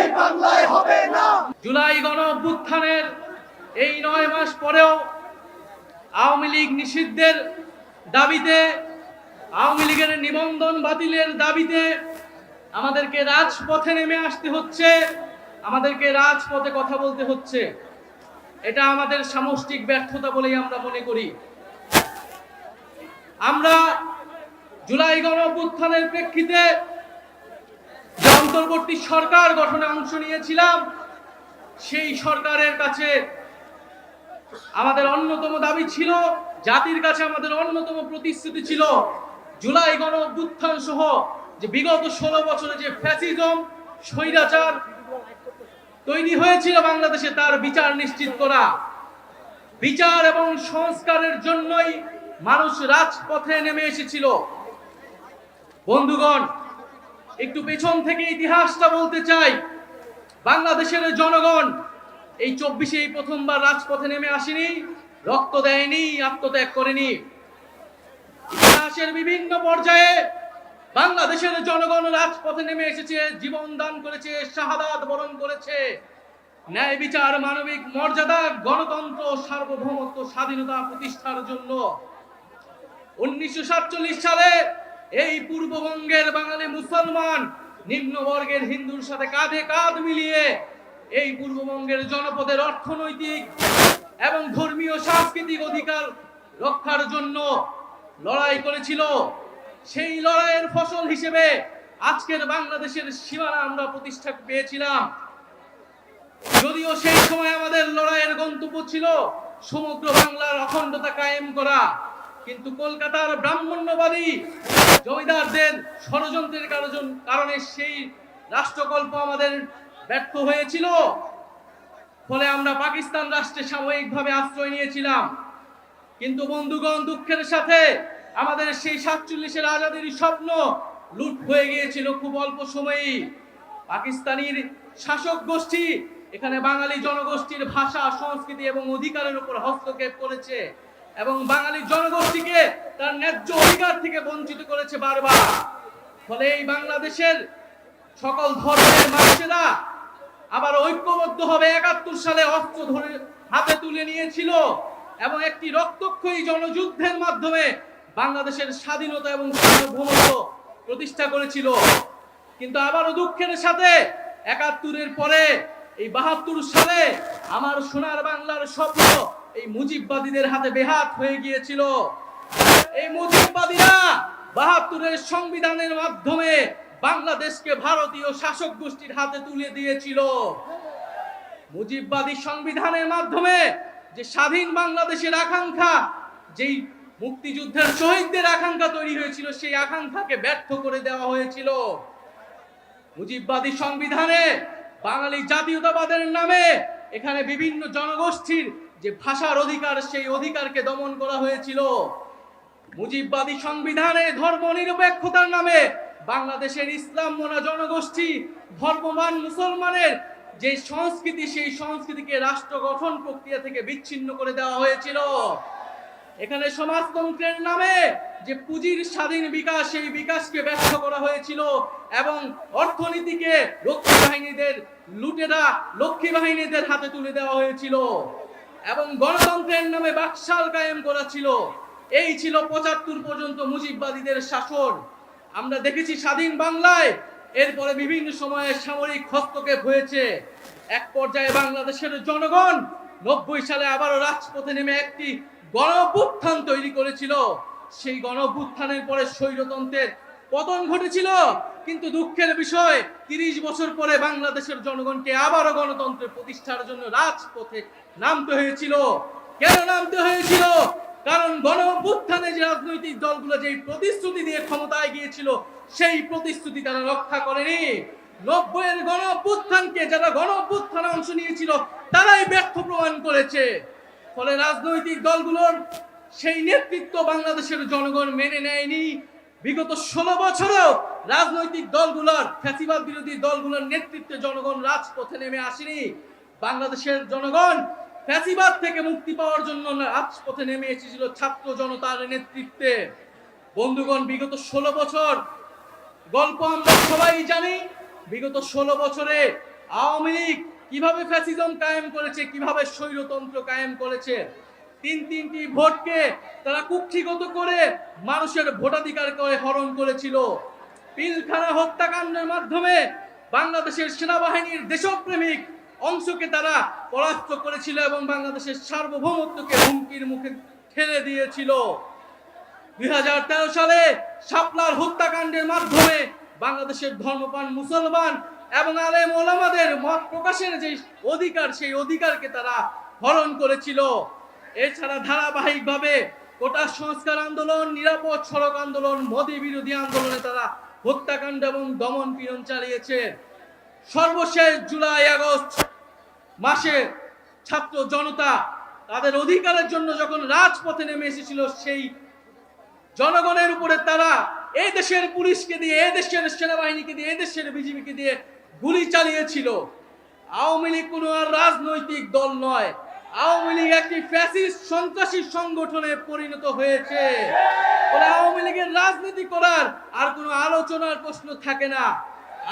এই বাংলায় হবে না। জুলাই গণ অভ্যুত্থানের এই নয় মাস পরেও আওয়ামী লীগ নিষিদ্ধের দাবিতে আওয়ামী লীগের নিবন্ধন বাতিলের দাবিতে আমাদেরকে রাজপথে নেমে আসতে হচ্ছে আমাদেরকে রাজপথে কথা বলতে হচ্ছে। এটা আমাদের সামষ্টিক ব্যর্থতা বলেই আমরা মনে করি। আমরা জুলাই গণ অভ্যুত্থানের প্রেক্ষিতে অন্তর্বর্তী সরকার গঠনে অংশ নিয়েছিলাম। সেই সরকারের কাছে আমাদের অন্যতম দাবি ছিল, জাতির কাছে আমাদের অন্যতম প্রতিশ্রুতি ছিল জুলাই গণ অভ্যুত্থান সহ যে বিগত ষোলো বছরে যে ফ্যাসিজম, স্বৈরাচার তৈরি হয়েছিল বাংলাদেশে, তার বিচার নিশ্চিত করা। বিচার এবং সংস্কারের জন্যই মানুষ রাজপথে নেমে এসেছিল। বন্ধুগণ একটু পেছন থেকে ইতিহাসটা বলতে চাই। বাংলাদেশের জনগণ এই চব্বিশে এই প্রথমবার রাজপথে নেমে আসেনি, রক্ত দেয়নি, আত্মত্যাগ করেনি। ইতিহাসের বিভিন্ন পর্যায়ে বাংলাদেশের জনগণ রাজপথে নেমে এসেছে, জীবন দান করেছে, শাহাদাত বরণ করেছে। ন্যায় বিচার, মানবিক মর্যাদা, গণতন্ত্র, সার্বভৌমত্ব, স্বাধীনতা প্রতিষ্ঠার জন্য। উনিশশো সাতচল্লিশ সালে এই পূর্ববঙ্গের বাঙালি মুসলমান নিম্নবর্গের হিন্দুর সাথে কাঁধে কাঁধ মিলিয়ে এই পূর্ববঙ্গের জনপদের অর্থনৈতিক এবং ধর্মীয় সাংস্কৃতিক অধিকার রক্ষার জন্য লড়াই করেছিল। সেই লড়াইয়ের ফসল হিসেবে আজকের বাংলাদেশের সীমানা আমরা প্রতিষ্ঠা পেয়েছিলাম। যদিও সেই সময় আমাদের লড়াইয়ের গন্তব্য ছিল সমগ্র বাংলার অখণ্ডতা কায়েম করা। কিন্তু কলকাতার ব্রাহ্মণ্যবাদী জমিদারদের ষড়যন্ত্রের কারণ- সেই রাষ্ট্রকল্প আমাদের ব্যর্থ হয়েছিল। ফলে আমরা পাকিস্তান রাষ্ট্রে সাময়িকভাবে আশ্রয় নিয়েছিলাম। কিন্তু বন্ধুগণ, দুঃখের সাথে আমাদের সেই সাতচল্লিশের আজাদির স্বপ্ন লুট হয়ে গিয়েছিল খুব অল্প সময়েই। পাকিস্তানির শাসক গোষ্ঠী এখানে বাঙালি জনগোষ্ঠীর ভাষা, সংস্কৃতি এবং অধিকারের উপর হস্তক্ষেপ করেছে। এবং বাঙালি জনগোষ্ঠীকে তার ন্যায্য অধিকার থেকে বঞ্চিত করেছে বারবার। ফলে এই বাংলাদেশের সকল ধর্মের মানুষেরা আবার ঐক্যবদ্ধ হবে। একাত্তর সালে অস্ত্র ধরে হাতে তুলে নিয়েছিল এবং একটি রক্তক্ষয়ী জনযুদ্ধের মাধ্যমে বাংলাদেশের স্বাধীনতা এবং সার্বভৌমত্ব প্রতিষ্ঠা করেছিল। কিন্তু আবারও দুঃখের সাথে একাত্তরের পরে, এই বাহাত্তর সালে আমার সোনার বাংলার স্বপ্ন এই মুজিববাদীদের হাতে বেহাত হয়ে গিয়েছিল। এই মুজিববাদীরা বাহাত্তরের সংবিধানের মাধ্যমে বাংলাদেশকে ভারতীয় শাসক গোষ্ঠীর হাতে তুলে দিয়েছিল। মুজিববাদী সংবিধানের মাধ্যমে যে স্বাধীন বাংলাদেশের আকাঙ্ক্ষা, যেই মুক্তিযুদ্ধের শহীদদের আকাঙ্ক্ষা তৈরি হয়েছিল, সেই আকাঙ্ক্ষাকে ব্যর্থ করে দেওয়া হয়েছিল। মুজিববাদী সংবিধানে বাঙালি জাতীয়তাবাদের নামে এখানে বিভিন্ন জনগোষ্ঠীর যে ভাষার অধিকার, সেই অধিকারকে দমন করা হয়েছিল। মুজিববাদী সংবিধানে ধর্ম নিরপেক্ষতার নামে বাংলাদেশের ইসলাম মোনা জনগোষ্ঠী ধর্মমান মুসলমানের যে সংস্কৃতি, সেই সংস্কৃতিকে রাষ্ট্র গঠন প্রক্রিয়া থেকে বিচ্ছিন্ন করে দেওয়া হয়েছিল। এখানে সমাজতন্ত্রের নামে যে পুঁজির স্বাধীন বিকাশ, সেই বিকাশকে ব্যর্থ করা হয়েছিল এবং অর্থনীতিকে রক্ষী বাহিনীদের লুটেরা, লক্ষ্মী বাহিনীদের হাতে তুলে দেওয়া হয়েছিল। এবং গণতন্ত্রের নামে বাকশাল কায়েম করা ছিল। এই ছিল পঁচাত্তর পর্যন্ত মুজিববাদীদের শাসন। আমরা দেখেছি স্বাধীন বাংলায় এরপরে বিভিন্ন সময়ে সামরিক হস্তক্ষেপ হয়েছে। এক পর্যায়ে বাংলাদেশের জনগণ নব্বই সালে আবারও রাজপথে নেমে একটি গণ অভ্যুত্থান তৈরি করেছিল। সেই গণ অভ্যুত্থানের পরে স্বৈরতন্ত্রের পতন ঘটেছিল। কিন্তু দুঃখের বিষয়, তিরিশ বছর পরে বাংলাদেশের জনগণকে আবারও গণতন্ত্রের প্রতিষ্ঠার জন্য রাজপথে নামতে হয়েছিল। কেন নামতে হয়েছিল? কারণ গণ যে রাজনৈতিক দলগুলো যেই প্রতিশ্রুতি দিয়ে ক্ষমতায় গিয়েছিল সেই প্রতিশ্রুতি তারা রক্ষা করেনি। নব্বইয়ের গণ যারা গণ অংশ নিয়েছিল, তারাই ব্যর্থ প্রমাণ করেছে। ফলে রাজনৈতিক দলগুলোর সেই নেতৃত্ব বাংলাদেশের জনগণ মেনে নেয়নি। বিগত ষোলো বছরও রাজনৈতিক দলগুলোর, ফ্যাসিবাদ বিরোধী দলগুলোর নেতৃত্বে জনগণ রাজপথে নেমে আসেনি। বাংলাদেশের জনগণ ফ্যাসিবাদ থেকে মুক্তি পাওয়ার জন্য রাজপথে নেমে এসেছিল ছাত্র জনতার নেতৃত্বে। বন্ধুগণ, বিগত ষোলো বছর গল্প আমরা সবাই জানি, বিগত ষোলো বছরে আওয়ামী লীগ কীভাবে ফ্যাসিজম কায়েম করেছে, কীভাবে স্বৈরতন্ত্র কায়েম করেছে তিন তিনটি ভোটকে তারা কুক্ষিগত করে মানুষের ভোটাধিকার করে হরণ করেছিল। পিলখানা হত্যাকাণ্ডের মাধ্যমে বাংলাদেশের সেনাবাহিনীর দেশপ্রেমিক অংশকে তারা পরাস্ত করেছিল এবং বাংলাদেশের সার্বভৌমত্বকে হুমকির মুখে ঠেলে দিয়েছিল। দুই হাজার তেরো সালে শাপলার হত্যাকাণ্ডের মাধ্যমে বাংলাদেশের ধর্মপান মুসলমান এবং আলেম ওলামাদের মত প্রকাশের যে অধিকার, সেই অধিকারকে তারা হরণ করেছিল। এছাড়া ধারাবাহিকভাবে কোটা সংস্কার আন্দোলন, নিরাপদ সড়ক আন্দোলন, মোদী বিরোধী আন্দোলনে তারা হত্যাকাণ্ড এবং দমন পীড়ন চালিয়েছে। সর্বশেষ জুলাই আগস্ট মাসে ছাত্র জনতা তাদের অধিকারের জন্য যখন রাজপথে নেমে এসেছিল, সেই জনগণের উপরে তারা এই দেশের পুলিশকে দিয়ে এই দেশের সেনাবাহিনীকে দিয়ে এই দেশের বিজেপিকে দিয়ে গুলি চালিয়েছিল। আওয়ামী লীগ কোনো আর রাজনৈতিক দল নয়। আওয়ামী লীগ একটি ফ্যাসিস্ট সন্ত্রাসী সংগঠনে পরিণত হয়েছে। ফলে আওয়ামী লীগের রাজনীতি করার আর কোনো আলোচনার প্রশ্ন থাকে না।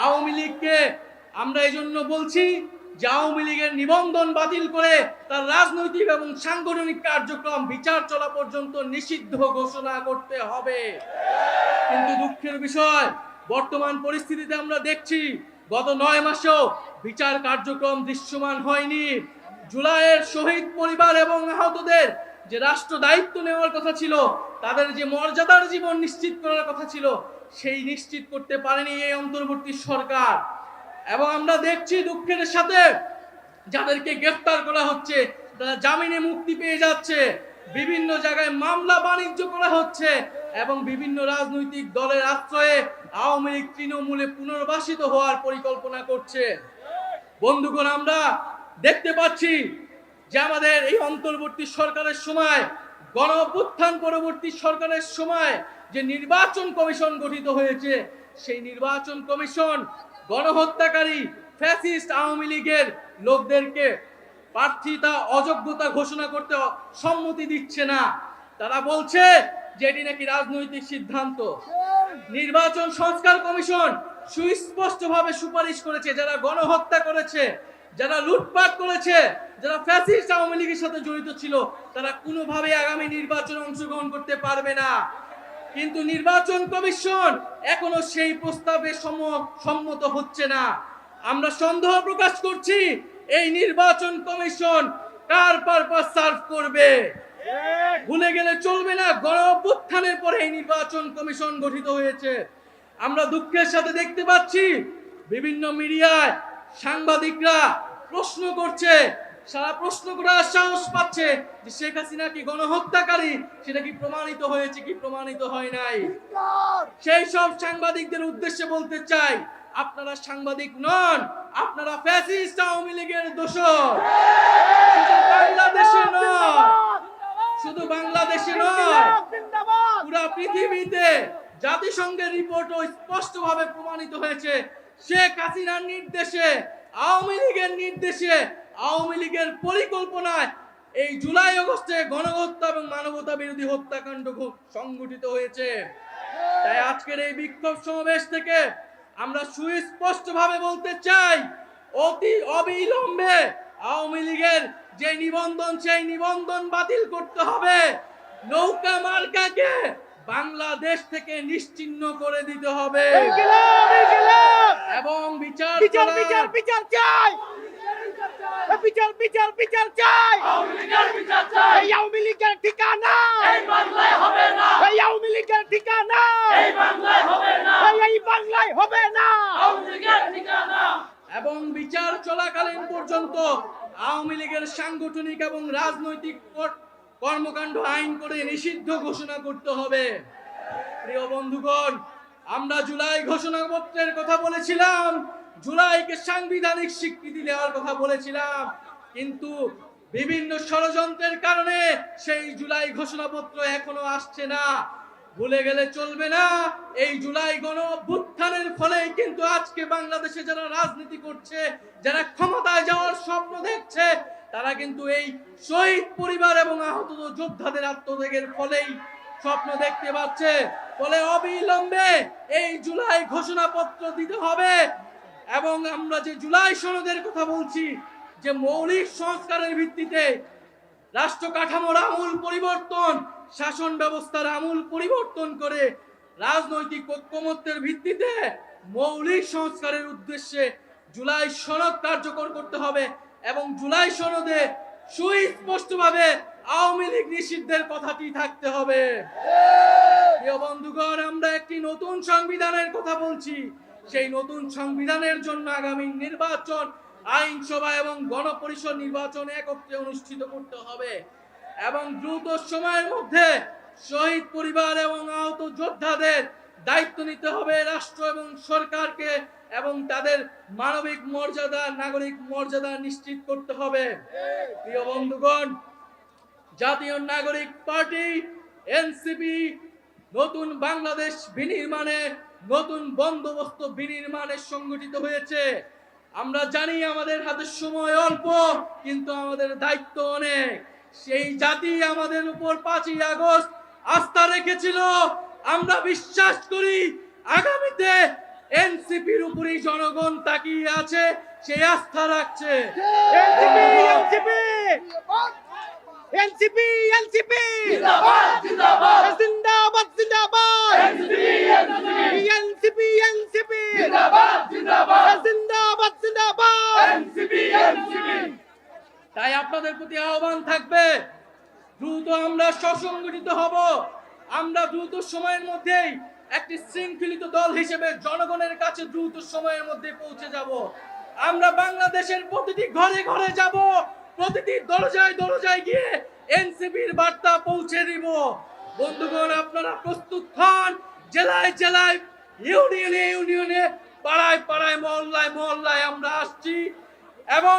আওয়ামী লীগকে আমরা এই জন্য বলছি যে আওয়ামী লীগের নিবন্ধন বাতিল করে তার রাজনৈতিক এবং সাংগঠনিক কার্যক্রম, বিচার চলা পর্যন্ত নিষিদ্ধ ঘোষণা করতে হবে। কিন্তু দুঃখের বিষয়, বর্তমান পরিস্থিতিতে আমরা দেখছি, গত নয় মাসেও বিচার কার্যক্রম দৃশ্যমান হয়নি। জুলাইয়ের শহীদ পরিবার এবং আহতদের যে রাষ্ট্র দায়িত্ব নেওয়ার কথা ছিল, তাদের যে মর্যাদার জীবন নিশ্চিত করার কথা ছিল, সেই নিশ্চিত করতে পারেনি এই অন্তর্বর্তী সরকার। এবং আমরা দেখছি দুঃখের সাথে যাদেরকে গ্রেফতার করা হচ্ছে, তারা জামিনে মুক্তি পেয়ে যাচ্ছে। বিভিন্ন জায়গায় মামলা বাণিজ্য করা হচ্ছে এবং বিভিন্ন রাজনৈতিক দলের আশ্রয়ে আওয়ামী লীগ তৃণমূলে পুনর্বাসিত হওয়ার পরিকল্পনা করছে। বন্ধুগণ, আমরা দেখতে পাচ্ছি যে আমাদের এই অন্তর্বর্তী সরকারের সময় গণ পরবর্তী সরকারের সময় যে নির্বাচন কমিশন গঠিত হয়েছে, সেই নির্বাচন কমিশন গণহত্যাকারী ফ্যাসিস্ট আওয়ামী লীগের লোকদেরকে প্রার্থিতা অযোগ্যতা ঘোষণা করতে সম্মতি দিচ্ছে না। তারা বলছে যে এটি নাকি রাজনৈতিক সিদ্ধান্ত। নির্বাচন সংস্কার কমিশন সুস্পষ্টভাবে সুপারিশ করেছে, যারা গণহত্যা করেছে যারা লুটপাট করেছে, যারা ফ্যাসিস্ট আওয়ামী লীগের সাথে জড়িত ছিল, তারা কোনোভাবে আগামী নির্বাচনে অংশগ্রহণ করতে পারবে না। কিন্তু নির্বাচন কমিশন এখনও সেই প্রস্তাবে সম- সম্মত হচ্ছে না। আমরা সন্দেহ প্রকাশ করছি, এই নির্বাচন কমিশন কার পারপাস সার্ভ করবে? ভুলে গেলে চলবে না, গণ অভ্যুত্থানের পরে এই নির্বাচন কমিশন গঠিত হয়েছে। আমরা দুঃখের সাথে দেখতে পাচ্ছি, বিভিন্ন মিডিয়ায় সাংবাদিকরা প্রশ্ন করছে, সারা প্রশ্ন করার সাহস পাচ্ছে যে শেখ হাসিনা কি গণহত্যাকারী? সেটা কি প্রমাণিত হয়েছে কি প্রমাণিত হয় নাই? সেই সব সাংবাদিকদের উদ্দেশ্যে বলতে চাই, আপনারা সাংবাদিক নন, আপনারা ফ্যাসিস্ট আওয়ামী লীগের দোষর। শুধু বাংলাদেশে নয়, শুধু বাংলাদেশে নয়, পুরা পৃথিবীতে জাতিসংঘের রিপোর্টও স্পষ্টভাবে প্রমাণিত হয়েছে শেখ হাসিনার নির্দেশে, আওয়ামী লীগের নির্দেশে, আওয়ামী লীগের পরিকল্পনায় এই জুলাই অগস্টে গণহত্যা এবং মানবতা বিরোধী হত্যাকাণ্ড সংঘটিত হয়েছে। তাই আজকের এই বিক্ষোভ সমাবেশ থেকে আমরা সুস্পষ্টভাবে বলতে চাই, অতি অবিলম্বে আওয়ামী লীগের যে নিবন্ধন, সেই নিবন্ধন বাতিল করতে হবে। নৌকা মার্কাকে বাংলাদেশ থেকে নিশ্চিহ্ন করে দিতে হবে। এবং বিচার বিচার বিচার বিচার চাই। বিচার বিচার বিচার চাই। আওয়ামী লীগের ঠিকানা। এই আওয়ামী লীগের ঠিকানা। এই এই বাংলায় হবে না। এবং বিচার চলাকালীন পর্যন্ত আওয়ামী লীগের সাংগঠনিক এবং রাজনৈতিক কর্মকাণ্ড আইন করে নিষিদ্ধ ঘোষণা করতে হবে। প্রিয় বন্ধুগণ, আমরা জুলাই ঘোষণাপত্রের কথা বলেছিলাম। জুলাইকে সাংবিধানিক স্বীকৃতি দেওয়ার কথা বলেছিলাম। কিন্তু বিভিন্ন ষড়যন্ত্রের কারণে সেই জুলাই ঘোষণাপত্র এখনও আসছে না। ভুলে গেলে চলবে না। এই জুলাই গণ অভ্যুত্থানের ফলেই কিন্তু আজকে বাংলাদেশে যারা রাজনীতি করছে, যারা ক্ষমতায় যাওয়ার স্বপ্ন দেখছে তারা কিন্তু এই শহীদ পরিবার এবং আহত যোদ্ধাদের আত্মত্যাগের ফলেই স্বপ্ন দেখতে পাচ্ছে। বলে অবিলম্বে এই জুলাই ঘোষণাপত্র দিতে হবে এবং আমরা যে জুলাই সনদের কথা বলছি, যে মৌলিক সংস্কারের ভিত্তিতে রাষ্ট্র কাঠামোর আমূল পরিবর্তন, শাসন ব্যবস্থার আমূল পরিবর্তন করে রাজনৈতিক ঐক্যমত্যের ভিত্তিতে মৌলিক সংস্কারের উদ্দেশ্যে জুলাই সনদ কার্যকর করতে হবে। এবং জুলাই সনদে সুস্পষ্টভাবে আওয়ামী লীগ নিষিদ্ধের কথাটি থাকতে হবে। বন্ধুগণ, আমরা একটি নতুন সংবিধানের কথা বলছি। সেই নতুন সংবিধানের জন্য আগামী নির্বাচন আইনসভা এবং গণপরিষদ নির্বাচন একত্রে অনুষ্ঠিত করতে হবে এবং দ্রুত সময়ের মধ্যে শহীদ পরিবার এবং আহত যোদ্ধাদের দায়িত্ব নিতে হবে রাষ্ট্র এবং সরকারকে এবং তাদের মানবিক মর্যাদা, নাগরিক মর্যাদা নিশ্চিত করতে হবে। প্রিয় বন্ধুগণ, জাতীয় নাগরিক পার্টি, এনসিপি, নতুন বাংলাদেশ বিনির্মাণে নতুন বন্দোবস্ত বিনির্মাণে সংগঠিত হয়েছে। আমরা জানি আমাদের হাতে সময় অল্প, কিন্তু আমাদের দায়িত্ব অনেক। সেই জাতি আমাদের উপর পাঁচই আগস্ট আস্থা রেখেছিল। আমরা বিশ্বাস করি আগামীতে এনসিপির উপরেই জনগণ তাকিয়ে আছে সেই আস্থা রাখছে। NCP NCP NCP. জিন্দাবাদ জিন্দাবাদ। জিন্দাবাদ জিন্দাবাদ। এনসিপি। NCP NCP. জিন্দাবাদ জিন্দাবাদ। জিন্দাবাদ জিন্দাবাদ। NCP NCP. তাই আপনাদের প্রতি আহ্বান থাকবে দ্রুত আমরা সসংগঠিত হব। আমরা দ্রুত সময়ের মধ্যেই একটি শৃঙ্খলিত দল হিসেবে জনগণের কাছে দ্রুত সময়ের মধ্যে পৌঁছে যাব। আমরা বাংলাদেশের প্রতিটি ঘরে ঘরে যাব। প্রতিটি দরজায় দরজায় গিয়ে এনসিপির বার্তা পৌঁছে দিব। বন্ধুগণ, আপনারা প্রস্তুত হন জেলায় জেলায়, ইউনিয়নে ইউনিয়নে, পাড়ায় পাড়ায়, মহল্লায় মহল্লায় আমরা আসছি এবং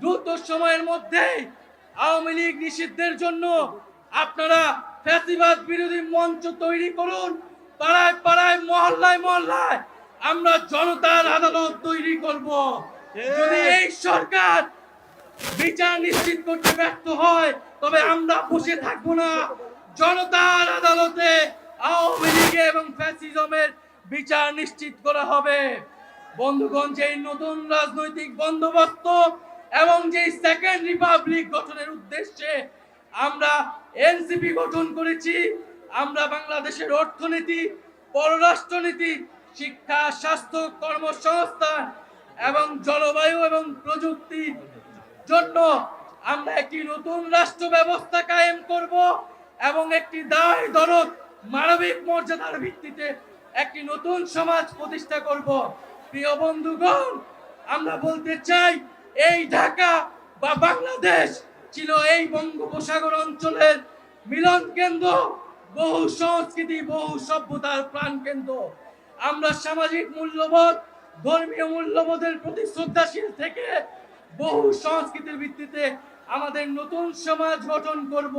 দ্রুত সময়ের মধ্যে আওয়ামী লীগ নিষিদ্ধের জন্য আপনারা ফ্যাসিবাদ বিরোধী মঞ্চ তৈরি করুন। পাড়ায় পাড়ায় মহল্লায় মহল্লায় আমরা জনতার আদালত তৈরি করব। যদি এই সরকার বিচার নিশ্চিত করতে ব্যর্থ হয় তবে আমরা বসে থাকব না। জনতার আদালতে আওয়ামী লীগ এবং ফ্যাসিজমের বিচার নিশ্চিত করা হবে। বন্ধুগণ যেই নতুন রাজনৈতিক বন্দোবস্ত এবং যেই সেকেন্ড রিপাবলিক গঠনের উদ্দেশ্যে আমরা এনসিপি গঠন করেছি আমরা বাংলাদেশের অর্থনীতি, পররাষ্ট্রনীতি, শিক্ষা, স্বাস্থ্য, কর্মসংস্থান এবং জলবায়ু এবং প্রযুক্তি জন্য আমরা একটি নতুন রাষ্ট্র ব্যবস্থা কায়েম করব এবং একটি দায়, দরদ, মানবিক মর্যাদার ভিত্তিতে একটি নতুন সমাজ প্রতিষ্ঠা করব। প্রিয় বন্ধুগণ, আমরা বলতে চাই, এই ঢাকা বা বাংলাদেশ ছিল এই বঙ্গোপসাগর অঞ্চলের মিলন কেন্দ্র। বহু সংস্কৃতি, বহু সভ্যতার প্রাণ কেন্দ্র। আমরা সামাজিক মূল্যবোধ, ধর্মীয় মূল্যবোধের প্রতি শ্রদ্ধাশীল থেকে বহু সংস্কৃতির ভিত্তিতে আমাদের নতুন সমাজ গঠন করব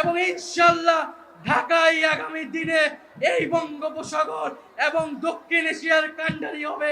এবং ইনশাল্লাহ ঢাকায় আগামী দিনে এই বঙ্গোপসাগর এবং দক্ষিণ এশিয়ার কান্ডারি হবে।